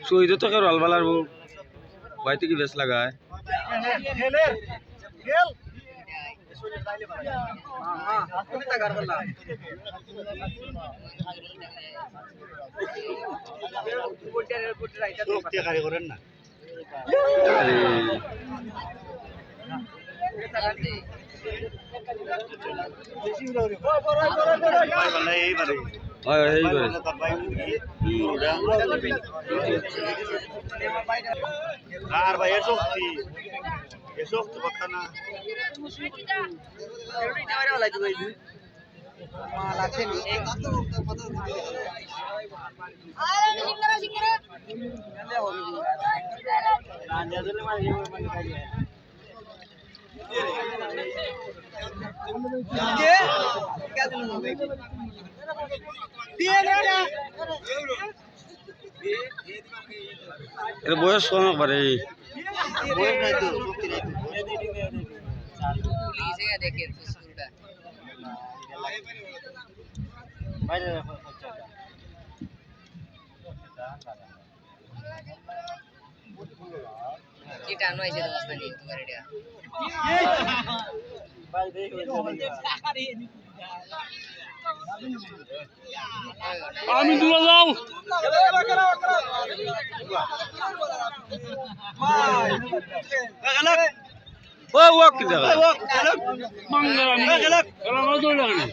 শহীদ তো কেউ আলবালার বউ। ভাইতে কি বেশ লাগায়? করে আর ভাই এসব কি এসব তো কথা না এটা বয়স কম একবারে বয়স নাই তো শক্তি নাই তো বাইরে রাখো খরচাটা বাইরে আমি দূরে যাও। ও ও কি জায়গা? গেলাম। মঙ্গল আমি